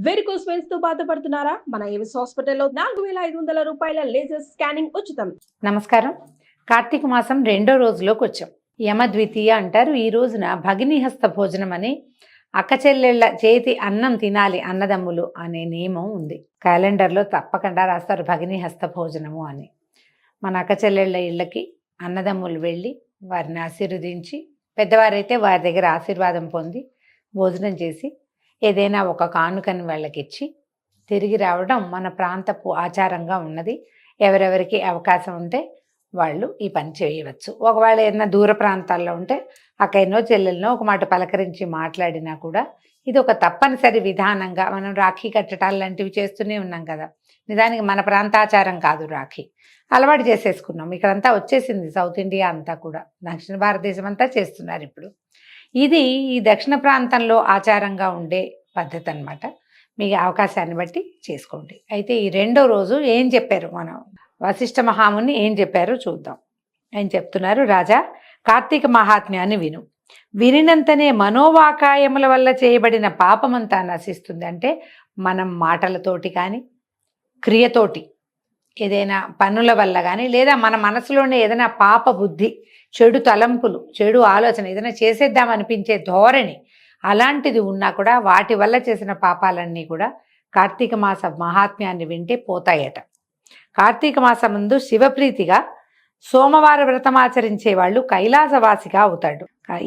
Varicose వెయిన్స్తో బాధపడుతున్నారా? మన Avis హాస్పిటల్లో నాలుగు వేల ఐదు వందల రూపాయల లేజర్ స్కానింగ్ ఉచితం. నమస్కారం. కార్తీక మాసం రెండో రోజులోకి వచ్చాం. యమ ద్వితీయ అంటారు. ఈ రోజున భగిని హస్త భోజనం అని అక్క చెల్లెళ్ళ చేతి అన్నం తినాలి అన్నదమ్ములు అనే నియమం ఉంది. క్యాలెండర్లో తప్పకుండా రాస్తారు భగిని హస్త భోజనము అని. మన అక్క చెల్లెళ్ళ ఇళ్ళకి అన్నదమ్ములు వెళ్ళి వారిని ఆశీర్వదించి పెద్దవారైతే వారి దగ్గర ఆశీర్వాదం పొంది భోజనం చేసి ఏదైనా ఒక కానుకని వాళ్ళకి ఇచ్చి తిరిగి రావడం మన ప్రాంతపు ఆచారంగా ఉన్నది. ఎవరెవరికి అవకాశం ఉంటే వాళ్ళు ఈ పని చేయవచ్చు. ఒకవేళ ఏదైనా దూర ప్రాంతాల్లో ఉంటే అక్కడనో చెల్లెలనో ఒక మాట పలకరించి మాట్లాడినా కూడా ఇది ఒక తప్పనిసరి విధానంగా మనం రాఖీ కట్టడాలు లాంటివి చేస్తూనే ఉన్నాం కదా. నిజానికి మన ప్రాంతాచారం కాదు రాఖీ. అలవాటు చేసేసుకున్నాం. ఇక్కడంతా వచ్చేసింది సౌత్ ఇండియా అంతా కూడా. దక్షిణ భారతదేశం అంతా చేస్తున్నారు ఇప్పుడు. ఇది ఈ దక్షిణ ప్రాంతంలో ఆచారంగా ఉండే పద్ధతి అన్నమాట మీ అవకాశాన్ని బట్టి చేసుకోండి. అయితే ఈ రెండో రోజు ఏం చెప్పారు మనం వశిష్ఠ మహాముని? ఏం చెప్పారో చూద్దాం. ఏం చెప్తున్నారు? రాజా కార్తీక మహాత్మ్యాన్ని విను. వినినంతనే మనోవాకాయముల వల్ల చేయబడిన పాపమంతా నశిస్తుంది అంటే మనం మాటలతోటి కానీ క్రియతోటి ఏదైనా పనుల వల్ల కానీ లేదా మన మనసులోనే ఏదైనా పాప బుద్ధి చెడు తలంపులు చెడు ఆలోచన ఏదైనా చేసేద్దాం అనిపించే ధోరణి అలాంటిది ఉన్నా కూడా వాటి వల్ల చేసిన పాపాలన్నీ కూడా కార్తీక మాస మహాత్మ్యాన్ని వింటే పోతాయట. కార్తీక మాసం ముందు శివప్రీతిగా సోమవార వ్రతం ఆచరించే వాళ్ళు కైలాసవాసిగా అవుతాడు.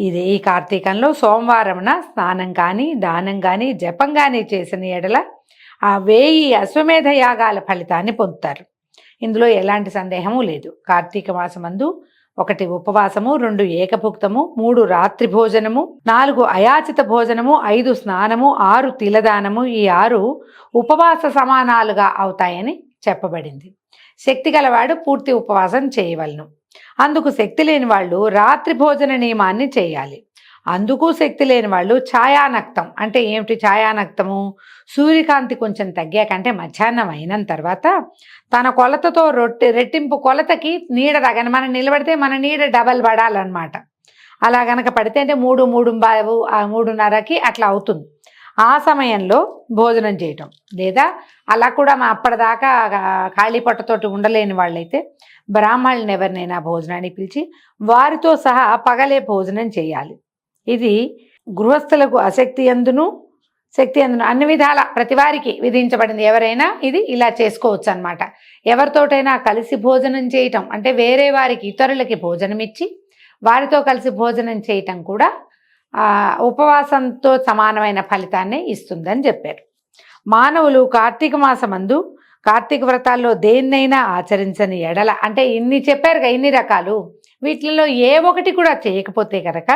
ఇది ఈ కార్తీకంలో సోమవారమున స్నానం కానీ దానం కానీ జపం కానీ చేసిన ఎడల ఆ వేయి అశ్వమేధ యాగాల ఫలితాన్ని పొందుతారు. ఇందులో ఎలాంటి సందేహము లేదు. కార్తీక మాసమందు ఒకటి ఉపవాసము రెండు ఏకభుక్తము మూడు రాత్రి భోజనము నాలుగు అయాచిత భోజనము ఐదు స్నానము ఆరు తిలదానము ఈ ఆరు ఉపవాస సమానాలుగా అవుతాయని చెప్పబడింది. శక్తి గలవాడు పూర్తి ఉపవాసం చేయవలను. అందుకు శక్తి లేని వాళ్ళు రాత్రి భోజన నియమాన్ని చేయాలి. అందుకు శక్తి లేని వాళ్ళు ఛాయానక్తం. అంటే ఏమిటి ఛాయానక్తము? సూర్యకాంతి కొంచెం తగ్గాక అంటే మధ్యాహ్నం అయిన తర్వాత తన కొలతతో రొట్టె రెట్టింపు కొలతకి నీడ తగని మనం నిలబడితే మన నీడ డబల్ పడాలన్నమాట. అలా గనక పడితే అంటే మూడు మూడు బావు ఆ మూడున్నరకి అట్లా అవుతుంది. ఆ సమయంలో భోజనం చేయటం. లేదా అలా కూడా మా అప్పటిదాకా ఖాళీ పొట్టతోటి ఉండలేని వాళ్ళైతే బ్రాహ్మణులను ఎవరినైనా భోజనాన్ని పిలిచి వారితో సహా పగలే భోజనం చేయాలి. ఇది గృహస్థులకు అశక్తి అందును శక్తి అందును అన్ని విధాల ప్రతివారికి విధించబడింది. ఎవరైనా ఇది ఇలా చేసుకోవచ్చు అనమాట ఎవరితోటైనా కలిసి భోజనం చేయటం అంటే వేరే వారికి ఇతరులకి భోజనం ఇచ్చి వారితో కలిసి భోజనం చేయటం కూడా ఉపవాసంతో సమానమైన ఫలితాన్ని ఇస్తుందని చెప్పారు. మానవులు కార్తీక మాసమందు కార్తీక వ్రతాల్లో దేన్నైనా ఆచరించని ఎడల అంటే ఇన్ని చెప్పారుగా ఇన్ని రకాలు. వీటిలో ఏ ఒకటి కూడా చేయకపోతే కనుక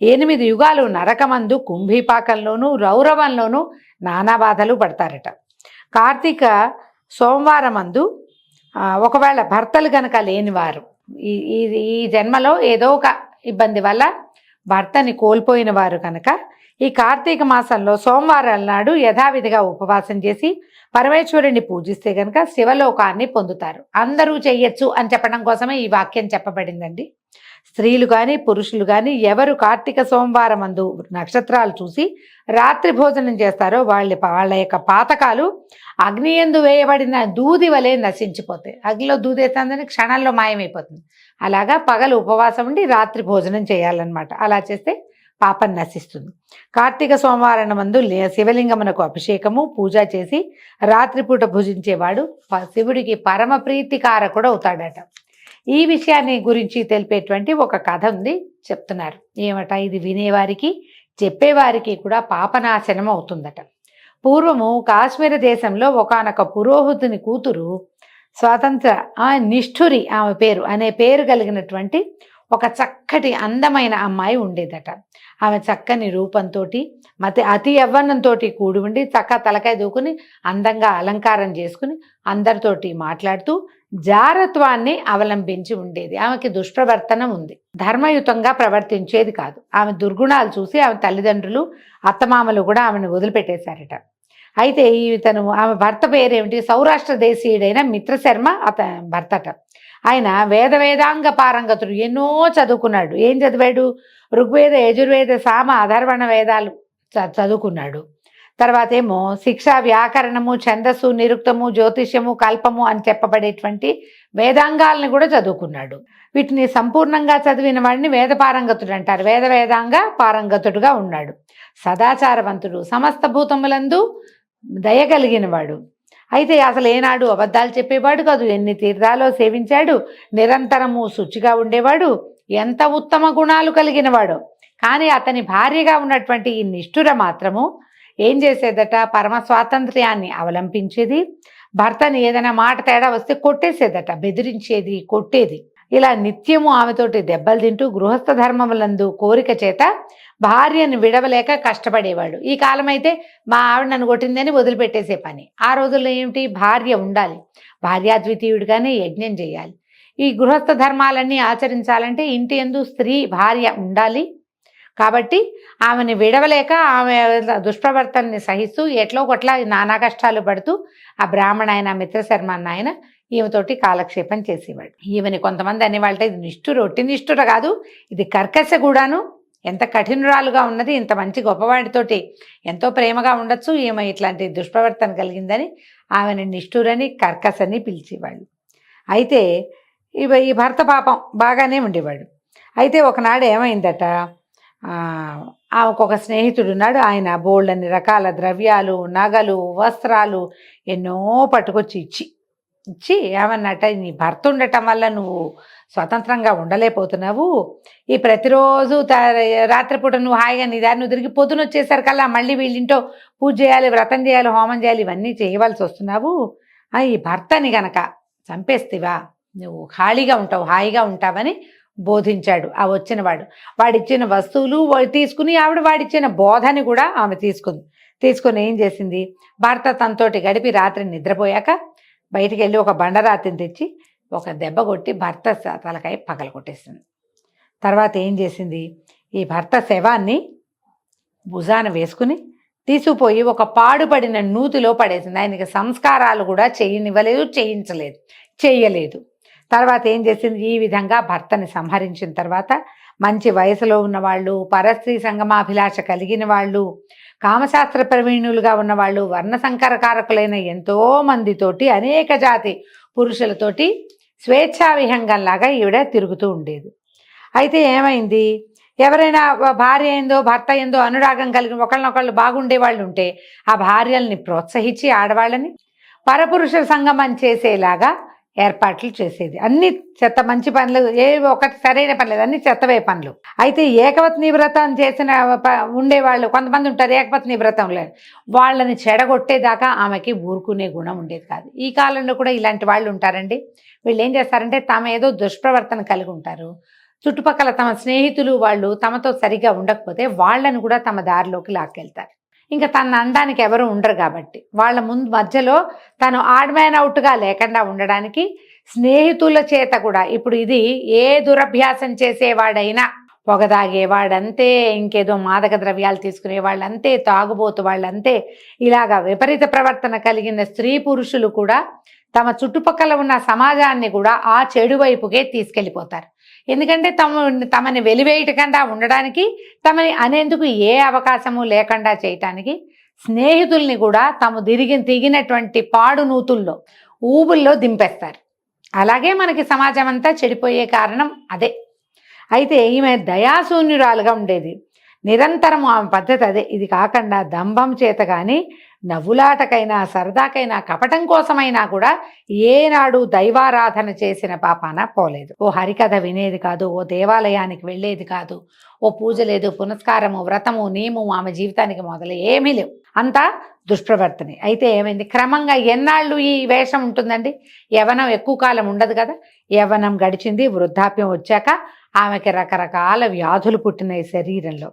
ఎనిమిది యుగాలు నరకమందు కుంభీపాకంలోనూ రౌరవంలోనూ నానా బాధలు పడతారట. కార్తీక సోమవారం అందు ఒకవేళ భర్తలు కనుక లేనివారు ఈ ఈ జన్మలో ఏదో ఒక ఇబ్బంది వల్ల భర్తని కోల్పోయిన వారు కనుక ఈ కార్తీక మాసంలో సోమవారం నాడు యథావిధిగా ఉపవాసం చేసి పరమేశ్వరుని పూజిస్తే కనుక శివలోకాన్ని పొందుతారు. అందరూ చెయ్యొచ్చు అని చెప్పడం కోసమే ఈ వాక్యం చెప్పబడిందండి. స్త్రీలు కానీ పురుషులు కానీ ఎవరు కార్తీక సోమవారం అందు నక్షత్రాలు చూసి రాత్రి భోజనం చేస్తారో వాళ్ళ వాళ్ళ యొక్క పాతకాలు అగ్ని ఎందు వేయబడిన దూది వలె నశించిపోతాయి. అగ్నిలో దూదేస్తుందని క్షణంలో మాయమైపోతుంది. అలాగా పగలు ఉపవాసం ఉండి రాత్రి భోజనం చేయాలన్నమాట. అలా చేస్తే పాపం నశిస్తుంది. కార్తీక సోమవారం మందు శివలింగమునకు అభిషేకము పూజ చేసి రాత్రిపూట భుజించేవాడు శివుడికి పరమ ప్రీతికారకుడు అవుతాడట. ఈ విషయాన్ని గురించి తెలిపేటువంటి ఒక కథ ఉంది చెప్తున్నారు. ఏమట? ఇది వినేవారికి చెప్పేవారికి కూడా పాపనాశనం అవుతుందట. పూర్వము కాశ్మీర దేశంలో ఒకనొక పురోహితుని కూతురు స్వాతంత్ర నిష్ఠురి ఆమె పేరు అనే పేరు కలిగినటువంటి ఒక చక్కటి అందమైన అమ్మాయి ఉండేదట. ఆమె చక్కని రూపంతో మతి అతి యవ్వనంతో కూడి ఉండి చక్క తలకాయ దూకుని అందంగా అలంకారం చేసుకుని అందరితోటి మాట్లాడుతూ జారత్వాన్ని అవలంబించి ఉండేది. ఆమెకి దుష్ప్రవర్తనం ఉంది. ధర్మయుతంగా ప్రవర్తించేది కాదు. ఆమె దుర్గుణాలు చూసి ఆమె తల్లిదండ్రులు అత్తమామలు కూడా ఆమెను వదిలిపెట్టేశారట. అయితే ఈ తను ఆమె భర్త పేరేమిటి? సౌరాష్ట్ర దేశీయుడైన మిత్రశర్మ అత భర్తట. ఆయన వేద వేదాంగ పారంగతుడు ఎన్నో చదువుకున్నాడు. ఏం చదివాడు? ఋగ్వేద యజుర్వేద సామ అధర్వణ వేదాలు చదువుకున్నాడు. తర్వాత ఏమో శిక్ష వ్యాకరణము ఛందస్సు నిరుక్తము జ్యోతిష్యము కల్పము అని చెప్పబడేటువంటి వేదాంగాలను కూడా చదువుకున్నాడు. వీటిని సంపూర్ణంగా చదివిన వాడిని వేద పారంగతుడు అంటారు. వేద వేదాంగ పారంగతుడుగా ఉన్నాడు. సదాచారవంతుడు సమస్త భూతములందు దయ కలిగినవాడు అయితే అసలు ఏనాడు అబద్ధాలు చెప్పేవాడు కాదు. ఎన్ని తీర్థాలో సేవించాడు. నిరంతరము శుచిగా ఉండేవాడు. ఎంత ఉత్తమ గుణాలు కలిగిన వాడు కానీ అతని భార్యగా ఉన్నటువంటి ఈ నిష్ఠుర మాత్రము ఏం చేసేదట? పరమ స్వాతంత్ర్యాన్ని అవలంబించేది. భర్తని ఏదైనా మాట తేడా వస్తే కొట్టేసేదట. బెదిరించేది కొట్టేది. ఇలా నిత్యము ఆమెతోటి దెబ్బలు తింటూ గృహస్థ ధర్మములందు కోరిక చేత భార్యను విడవలేక కష్టపడేవాడు ఈ కాలం అయితే మా ఆవిడ నన్ను కొట్టిందని వదిలిపెట్టేసే పని. ఆ రోజుల్లో ఏమిటి? భార్య ఉండాలి. భార్యాద్వితీయుడిగానే యజ్ఞం చేయాలి. ఈ గృహస్థ ధర్మాలన్నీ ఆచరించాలంటే ఇంటి ఎందు స్త్రీ భార్య ఉండాలి. కాబట్టి ఆమెను విడవలేక ఆమె దుష్ప్రవర్తనని సహిస్తూ ఎట్లో కొట్లా నానా కష్టాలు పడుతూ ఆ బ్రాహ్మణ ఆయన మిత్రశర్మ అన్న ఆయన ఈమెతోటి కాలక్షేపం చేసేవాడు ఈమెని కొంతమంది అనేవాళ్ళ ఇది నిష్ఠుర ఒట్టి నిష్ఠుర కాదు. ఇది కర్కశ కూడాను. ఎంత కఠినురాలుగా ఉన్నది ఇంత మంచి గొప్పవాడితోటి ఎంతో ప్రేమగా ఉండొచ్చు ఈమె ఇట్లాంటి దుష్ప్రవర్తన కలిగిందని ఆమెను నిష్ఠురని కర్కసని పిలిచేవాళ్ళు. అయితే ఇవ ఈ భర్త పాపం బాగానే ఉండేవాడు. అయితే ఒకనాడు ఏమైందట ఆమెకు ఒక స్నేహితుడు ఉన్నాడు. ఆయన అన్ని రకాల ద్రవ్యాలు నగలు వస్త్రాలు ఎన్నో పట్టుకొచ్చి ఇచ్చి ఇచ్చి ఏమన్నట నీ భర్త ఉండటం వల్ల నువ్వు స్వతంత్రంగా ఉండలేకపోతున్నావు. ఈ ప్రతిరోజు త- రాత్రిపూట నువ్వు హాయిగా నీ దారి నువ్వు తిరిగి పొద్దున వచ్చేసరికల్లా మళ్ళీ వీళ్ళింటో పూజ చేయాలి వ్రతం చేయాలి హోమం చేయాలి ఇవన్నీ చేయవలసి వస్తున్నావు. ఆ, ఈ భర్తని గనక చంపేస్తేవా? నువ్వు ఖాళీగా ఉంటావు హాయిగా ఉంటావని బోధించాడు ఆ వచ్చినవాడు. వాడిచ్చిన వస్తువులు తీసుకుని ఆవిడ వాడిచ్చిన బోధని కూడా ఆమె తీసుకుంది. తీసుకొని ఏం చేసింది? భర్త తనతోటి గడిపి రాత్రి నిద్రపోయాక బయటికి వెళ్ళి ఒక బండరాతిని తెచ్చి ఒక దెబ్బ కొట్టి భర్త తలకాయ పగల కొట్టేసింది. తర్వాత ఏం చేసింది? ఈ భర్త శవాన్ని భుజాన వేసుకుని తీసుకుపోయి ఒక పాడుపడిన నూతిలో పడేసింది. ఆయనకి సంస్కారాలు కూడా చేయనివ్వలేదు చేయించలేదు చేయలేదు. తర్వాత ఏం చేసింది? ఈ విధంగా భర్తని సంహరించిన తర్వాత మంచి వయసులో ఉన్న వాళ్ళు పరస్త్రీ సంగమాభిలాష కలిగిన వాళ్ళు కామశాస్త్ర ప్రవీణులుగా ఉన్నవాళ్ళు వర్ణ సంకరకారకులైన ఎంతో మందితోటి అనేక జాతి పురుషులతోటి స్వేచ్ఛా విహంగంలాగా ఈవిడ తిరుగుతూ ఉండేది. అయితే ఏమైంది? ఎవరైనా భార్య ఏందో భర్త ఏందో అనురాగం కలిగి ఒకళ్ళనొకళ్ళు బాగుండే వాళ్ళు ఉంటే ఆ భార్యల్ని ప్రోత్సహించి ఆడవాళ్ళని పరపురుష సంగమం చేసేలాగా ఏర్పాట్లు చేసేది. అన్ని చెత్త మంచి పనులు ఏ ఒకటి సరైన పనులేదు అన్ని చెత్తవే పనులు. అయితే ఏకవత్ని వ్రతం చేసిన ప- ఉండేవాళ్ళు కొంతమంది ఉంటారు ఏకవత్ని వ్రతం లేదు వాళ్ళని చెడగొట్టేదాకా ఆమెకి ఊరుకునే గుణం ఉండేది కాదు. ఈ కాలంలో కూడా ఇలాంటి వాళ్ళు ఉంటారండి. వీళ్ళు ఏం చేస్తారంటే తాము ఏదో దుష్ప్రవర్తన కలిగి ఉంటారు. చుట్టుపక్కల తమ స్నేహితులు వాళ్ళు తమతో సరిగా ఉండకపోతే వాళ్ళని కూడా తమ దారిలోకి లాక్కెళ్తారు. ఇంకా తన అనడానికి ఎవరు ఉండరు కాబట్టి. వాళ్ళ ముందు మధ్యలో తను ఆడ్ మ్యాన్ అవుట్గా లేకుండా ఉండడానికి స్నేహితుల చేత కూడా ఇప్పుడు ఇది ఏ దురభ్యాసం చేసేవాడైనా పొగదాగేవాడంతే ఇంకేదో మాదక ద్రవ్యాలు తీసుకునే వాళ్ళంతే తాగుబోతు వాళ్ళంతే ఇలాగా విపరీత ప్రవర్తన కలిగిన స్త్రీ పురుషులు కూడా తమ చుట్టుపక్కల ఉన్న సమాజాన్ని కూడా ఆ చెడు వైపుకే తీసుకెళ్ళిపోతారు. ఎందుకంటే తమ తమని వెలివేయటకుండా ఉండడానికి తమని అనేందుకు ఏ అవకాశము లేకుండా చేయటానికి స్నేహితుల్ని కూడా తాము దిరిగి దిగినటువంటి పాడు నూతుల్లో ఊబుల్లో దింపేస్తారు. అలాగే మనకి సమాజం అంతా చెడిపోయే కారణం అదే. అయితే ఈమె దయాశూన్యురాలుగా ఉండేది. నిరంతరం ఆమె పద్ధతి అదే. ఇది కాకుండా దంభం చేత కానీ నవ్వులాటకైనా సరదాకైనా కపటం కోసమైనా కూడా ఏనాడు దైవారాధన చేసిన పాపాన పోలేదు. ఓ హరికథ వినేది కాదు ఓ దేవాలయానికి వెళ్ళేది కాదు ఓ పూజ లేదు పునస్కారము వ్రతము నియమము ఆమె జీవితానికి మొదలు ఏమీ లేవు. అంతా దుష్ప్రవర్తనే. అయితే ఏమైంది? క్రమంగా ఎన్నాళ్ళు ఈ వేషం ఉంటుందండి? యవనం ఎక్కువ కాలం ఉండదు కదా? యవనం గడిచింది వృద్ధాప్యం వచ్చాక ఆమెకి రకరకాల వ్యాధులు పుట్టినాయి శరీరంలో.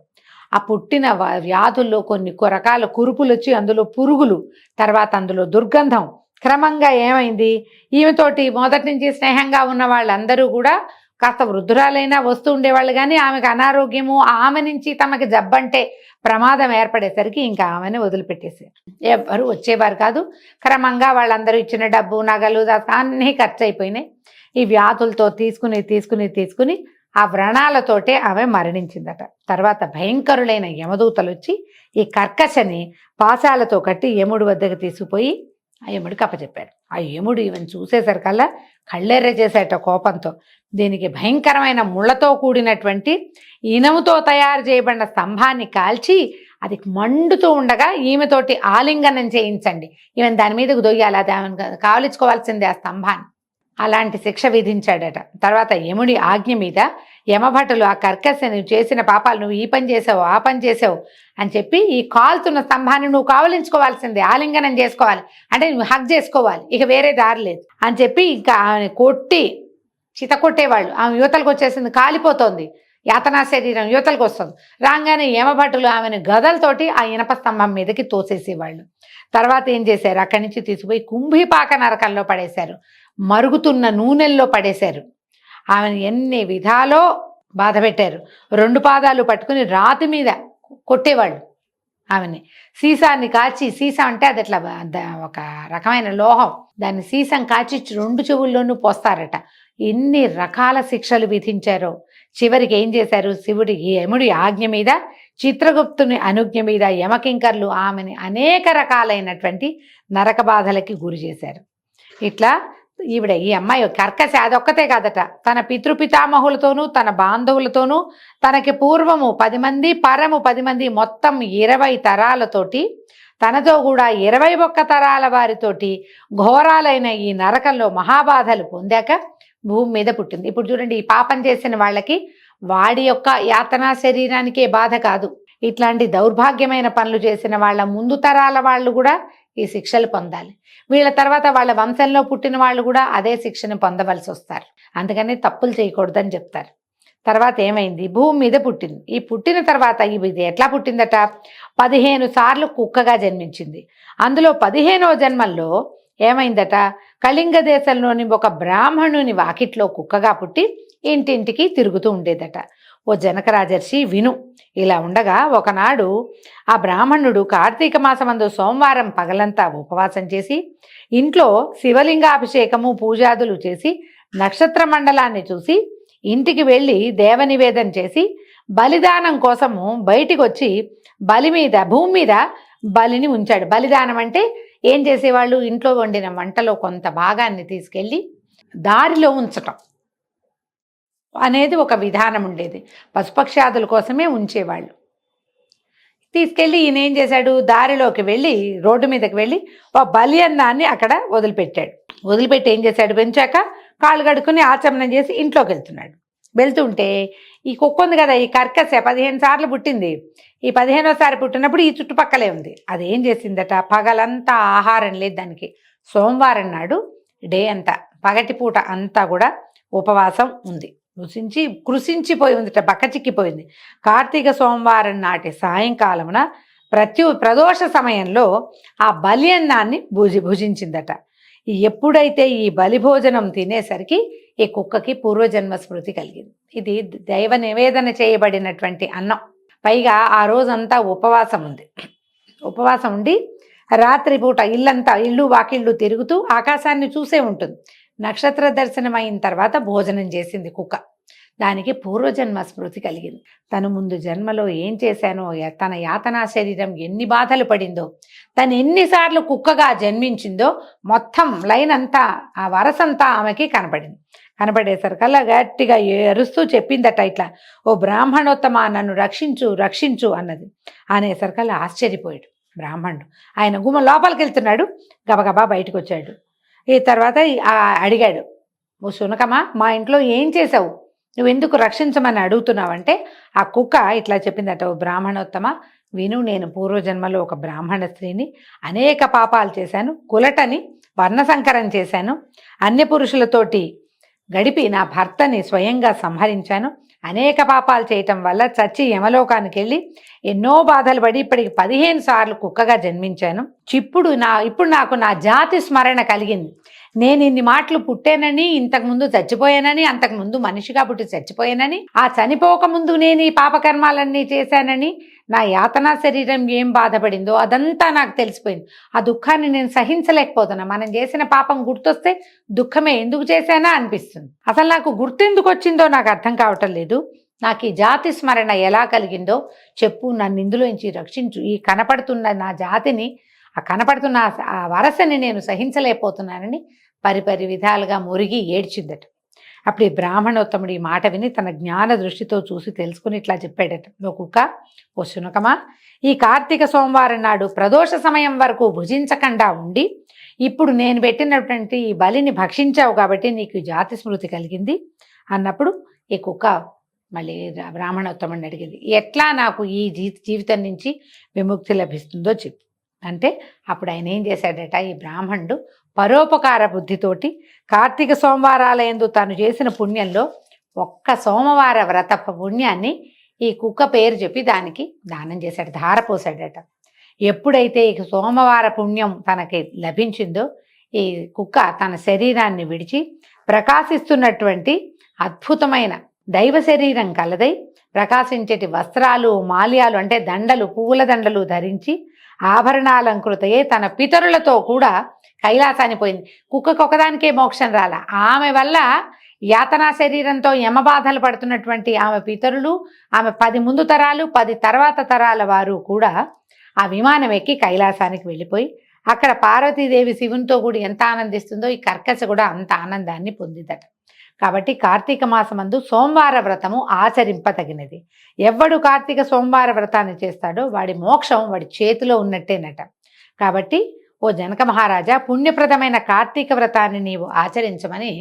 ఆ పుట్టిన వ్యాధుల్లో కొన్ని కొ- రకాల కురుపులు వచ్చి అందులో పురుగులు తర్వాత అందులో దుర్గంధం. క్రమంగా ఏమైంది? ఈమెతోటి మొదటి నుంచి స్నేహంగా ఉన్న వాళ్ళందరూ కూడా కాస్త వృద్ధురాలైనా వస్తూ ఉండేవాళ్ళు కానీ ఆమెకు అనారోగ్యము ఆమె నుంచి తమకి జబ్బంటే ప్రమాదం ఏర్పడేసరికి ఇంకా ఆమెను వదిలిపెట్టేసి ఎవ్వరు వచ్చేవారు కాదు. క్రమంగా వాళ్ళందరూ ఇచ్చిన డబ్బు నగలు అన్నీ ఖర్చు అయిపోయినాయి ఈ వ్యాధులతో తీసుకుని తీసుకుని తీసుకుని ఆ వ్రణాలతోటే ఆమె మరణించిందట. తర్వాత భయంకరులైన యమదూతలు వచ్చి ఈ కర్కశని పాశాలతో కట్టి యముడి వద్దకు తీసుకుపోయి ఆ యముడికి అప్పచెప్పారు. ఆ యముడు ఈవెన్ చూసేసరికల్లా కళ్ళెర్ర చేసేట కోపంతో దీనికి భయంకరమైన ముళ్ళతో కూడినటువంటి ఇనముతో తయారు చేయబడిన స్తంభాన్ని కాల్చి అది మండుతూ ఉండగా ఈమెతోటి ఆలింగనం చేయించండి. ఈమెను దాని మీదకు దొయ్యాలి అది ఆమెను కావలించుకోవాల్సిందే ఆ స్తంభాన్ని. అలాంటి శిక్ష విధించాడట. తర్వాత యముడి ఆజ్ఞ మీద యమభటులు ఆ కర్కశ నువ్వు చేసిన పాపాలు నువ్వు ఈ పని చేసావు ఆ పని చేసావు అని చెప్పి ఈ కాలుతున్న స్తంభాన్ని నువ్వు కావలించుకోవాల్సిందే ఆలింగనం చేసుకోవాలి. అంటే నువ్వు హక్ చేసుకోవాలి ఇక వేరే దారి లేదు అని చెప్పి ఇంకా ఆమె కొట్టి చిత కొట్టేవాళ్ళు ఆమె యువతలకు వచ్చేసింది కాలిపోతోంది. యాతనా శరీరం యువతలకు వస్తుంది. రాగానే యమభటులు ఆమెను గదలతోటి ఆ ఇనప స్తంభం మీదకి తోసేసేవాళ్ళు. తర్వాత ఏం చేశారు? అక్కడి నుంచి తీసుకుపోయి కుంభీపాక నరకంలో పడేశారు. మరుగుతున్న నూనెల్లో పడేశారు. ఆమెను ఎన్ని విధాలో బాధ పెట్టారు. రెండు పాదాలు పట్టుకుని రాతి మీద కొట్టేవాళ్ళు ఆమెని. సీసాన్ని కాచి సీసా అంటే అది అట్లా ఒక రకమైన లోహం. దాన్ని సీసం కాచి రెండు చెవుల్లోనూ పోస్తారట. ఎన్ని రకాల శిక్షలు విధించారో. చివరికి ఏం చేశారు? శివుడి యముడి ఆజ్ఞ మీద చిత్రగుప్తుని అనుజ్ఞ మీద యమకింకర్లు ఆమెని అనేక రకాలైనటువంటి నరక బాధలకి గురి చేశారు. ఇట్లా ఈవిడ ఈ అమ్మాయి కర్కశ అదొక్కతే కాదట. తన పితృపితామహులతోనూ తన బాంధవులతోనూ తనకి పూర్వము పది మంది పరము పది మంది మొత్తం ఇరవై తరాలతోటి తనతో కూడా ఇరవై ఒక్క తరాల వారితోటి ఘోరాలైన ఈ నరకంలో మహాబాధలు పొందాక భూమి మీద పుట్టింది. ఇప్పుడు చూడండి ఈ పాపం చేసిన వాళ్ళకి వాడి యొక్క యాతనా శరీరానికే బాధ కాదు. ఇట్లాంటి దౌర్భాగ్యమైన పనులు చేసిన వాళ్ళ ముందు తరాల వాళ్ళు కూడా ఈ శిక్షలు పొందాలి. వీళ్ళ తర్వాత వాళ్ళ వంశంలో పుట్టిన వాళ్ళు కూడా అదే శిక్షను పొందవలసి వస్తారు. అందుకని తప్పులు చేయకూడదని చెప్తారు. తర్వాత ఏమైంది? భూమి మీద పుట్టింది. ఈ పుట్టిన తర్వాత ఇది ఎట్లా పుట్టిందట? పదిహేను సార్లు కుక్కగా జన్మించింది. అందులో పదిహేనవ జన్మల్లో ఏమైందట? కళింగ దేశంలోని ఒక బ్రాహ్మణుని వాకిట్లో కుక్కగా పుట్టి ఇంటింటికి తిరుగుతూ ఉండేదట. ఓ జనకరాజర్షి విను. ఇలా ఉండగా ఒకనాడు ఆ బ్రాహ్మణుడు కార్తీక మాసమందు సోమవారం పగలంతా ఉపవాసం చేసి ఇంట్లో శివలింగాభిషేకము పూజాదులు చేసి నక్షత్ర మండలాన్ని చూసి ఇంటికి వెళ్ళి దేవనివేదన చేసి బలిదానం కోసము బయటికి వచ్చి బలి మీద భూమి మీద బలిని ఉంచాడు. బలిదానం అంటే ఏం చేసేవాళ్ళు? ఇంట్లో వండిన వంటలో కొంత భాగాన్ని తీసుకెళ్ళి దారిలో ఉంచటం. అనేది ఒక విధానం ఉండేది. పశుపక్షాదుల కోసమే ఉంచేవాళ్ళు. తీసుకెళ్ళి ఈయన ఏం చేశాడు? దారిలోకి వెళ్ళి రోడ్డు మీదకి వెళ్ళి ఒక బలి అక్కడ వదిలిపెట్టాడు. వదిలిపెట్టి ఏం చేశాడు? పెంచాక కాళ్ళు కడుక్కుని ఆచమనం చేసి ఇంట్లోకి వెళ్తున్నాడు. వెళ్తుంటే ఈ కుక్క ఉంది కదా ఈ కర్కసే పదిహేను సార్లు పుట్టింది. ఈ పదిహేనోసారి పుట్టినప్పుడు ఈ చుట్టుపక్కలే ఉంది. అది ఏం చేసిందట? పగలంతా ఆహారం లేదు దానికి. సోమవారం నాడు డే అంతా పగటిపూట అంతా కూడా ఉపవాసం ఉంది. కృషించి కృషించిపోయిందిట బక్కచిక్కిపోయింది. కార్తీక సోమవారం నాటి సాయంకాలమున ప్రతి ప్రదోష సమయంలో ఆ బలి అన్నాన్ని భుజి భుజించిందట. ఎప్పుడైతే ఈ బలి భోజనం తినేసరికి ఈ కుక్కకి పూర్వజన్మ స్మృతి కలిగింది. ఇది దైవ నివేదన చేయబడినటువంటి అన్నం. పైగా ఆ రోజంతా ఉపవాసం ఉంది. ఉపవాసం ఉండి రాత్రిపూట ఇల్లంతా ఇల్లు వాకిళ్ళు తిరుగుతూ ఆకాశాన్ని చూసే ఉంటుంది. నక్షత్ర దర్శనం అయిన తర్వాత భోజనం చేసింది కుక్క. దానికి పూర్వజన్మ స్మృతి కలిగింది. తను ముందు జన్మలో ఏం చేశానో తన యాతనా శరీరం ఎన్ని బాధలు పడిందో తను ఎన్నిసార్లు కుక్కగా జన్మించిందో మొత్తం లైన్ అంతా ఆ వరసంతా ఆమెకి కనపడింది. కనపడేసరికల్లా గట్టిగా ఏరుస్తూ చెప్పిందట ఇట్లా ఓ బ్రాహ్మణోత్తమ నన్ను రక్షించు రక్షించు అన్నది. అనేసరికల్లా ఆశ్చర్యపోయాడు బ్రాహ్మణుడు. ఆయన గుమ్మ లోపలికి వెళ్తున్నాడు గబగబా బయటకు వచ్చాడు ఈ తర్వాత అడిగాడు ఓ సునకమా మా ఇంట్లో ఏం చేసావు నువ్వు ఎందుకు రక్షించమని అడుగుతున్నావంటే ఆ కుక్క ఇట్లా చెప్పిందట ఓ బ్రాహ్మణోత్తమ విను నేను పూర్వజన్మలో ఒక బ్రాహ్మణ స్త్రీని అనేక పాపాలు చేశాను కులటని వర్ణసంకరం చేశాను అన్య పురుషులతోటి గడిపి నా భర్తని స్వయంగా సంహరించాను అనేక పాపాలు చేయటం వల్ల చచ్చి యమలోకానికి వెళ్ళి ఎన్నో బాధలు పడి ఇప్పటికి పదిహేను సార్లు కుక్కగా జన్మించాను. చిప్పుడు నా ఇప్పుడు నాకు నా జాతి స్మరణ కలిగింది. నేను ఇన్ని మాటలు పుట్టానని ఇంతకుముందు చచ్చిపోయానని అంతకుముందు మనిషిగా పుట్టి చచ్చిపోయానని ఆ చనిపోక ముందు నేను ఈ పాపకర్మాలన్నీ చేశానని నా యాతనా శరీరం ఏం బాధపడిందో అదంతా నాకు తెలిసిపోయింది. ఆ దుఃఖాన్ని నేను సహించలేకపోతున్నా. మనం చేసిన పాపం గుర్తొస్తే దుఃఖమే ఎందుకు చేశానా అనిపిస్తుంది. అసలు నాకు గుర్తెందుకు వచ్చిందో నాకు అర్థం కావటం లేదు. నాకు ఈ జాతి స్మరణ ఎలా కలిగిందో చెప్పు. నన్ను ఇందులోంచి రక్షించు. ఈ కనపడుతున్న నా జాతిని ఆ కనపడుతున్న ఆ- ఆ వరసని నేను సహించలేకపోతున్నానని పరిపరి విధాలుగా మురిగి ఏడ్చిందట. అప్పుడు ఈ బ్రాహ్మణోత్తముడు ఈ మాట విని తన జ్ఞాన దృష్టితో చూసి తెలుసుకుని ఇట్లా చెప్పాడట. ఓ కుక్క ఓ శునకమా ఈ కార్తీక సోమవారం నాడు ప్రదోష సమయం వరకు భుజించకుండా ఉండి ఇప్పుడు నేను పెట్టినటువంటి ఈ బలిని భక్షించావు కాబట్టి నీకు జాతి స్మృతి కలిగింది అన్నప్పుడు ఈ కుక్క మళ్ళీ బ్రాహ్మణోత్తముడిని అడిగింది. ఎట్లా నాకు ఈ జీ జీవితం నుంచి విముక్తి లభిస్తుందో చెప్పు. అంటే అప్పుడు ఆయన ఏం చేశాడట ఈ బ్రాహ్మణుడు పరోపకార బుద్ధితోటి కార్తీక సోమవారాలయందు తాను చేసిన పుణ్యంలో ఒక్క సోమవార వ్రత పుణ్యాన్ని ఈ కుక్క పేరు చెప్పి దానికి దానం చేశాడు ధారపోసాడట ఎప్పుడైతే ఈ సోమవార పుణ్యం తనకి లభించిందో ఈ కుక్క తన శరీరాన్ని విడిచి ప్రకాశిస్తున్నటువంటి అద్భుతమైన దైవ శరీరం కలదై ప్రకాశించేటి వస్త్రాలు మాల్యాలు అంటే దండలు పువ్వుల దండలు ధరించి ఆభరణాలంకృతయే తన పితరులతో కూడా కైలాసాన్ని పోయింది. కుక్కకు ఒకదానికే మోక్షం రాల. ఆమె వల్ల యాతనా శరీరంతో యమబాధలు పడుతున్నటువంటి ఆమె పితరులు ఆమె పది ముందు తరాలు పది తర్వాత తరాల వారు కూడా ఆ విమానం ఎక్కి కైలాసానికి వెళ్ళిపోయి అక్కడ పార్వతీదేవి శివునితో కూడా ఎంత ఆనందిస్తుందో ఈ కర్కశ కూడా అంత ఆనందాన్ని పొందిందట. కాబట్టి కార్తీక మాసమందు సోమవార వ్రతము ఆచరింపతగినది. ఎవడు కార్తీక సోమవార వ్రతాన్ని చేస్తాడో వాడి మోక్షం వాడి చేతిలో ఉన్నట్టేనట. కాబట్టి ఓ జనక మహారాజా పుణ్యప్రదమైన కార్తీక వ్రతాన్ని నీవు ఆచరించమని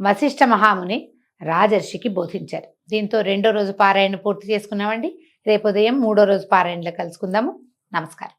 వశిష్ఠ మహాముని రాజర్షికి బోధించారు. దీంతో రెండో రోజు పారాయణ పూర్తి చేసుకున్నామండి. రేపు ఉదయం మూడో రోజు పారాయణలో కలుసుకుందాము. నమస్కారం.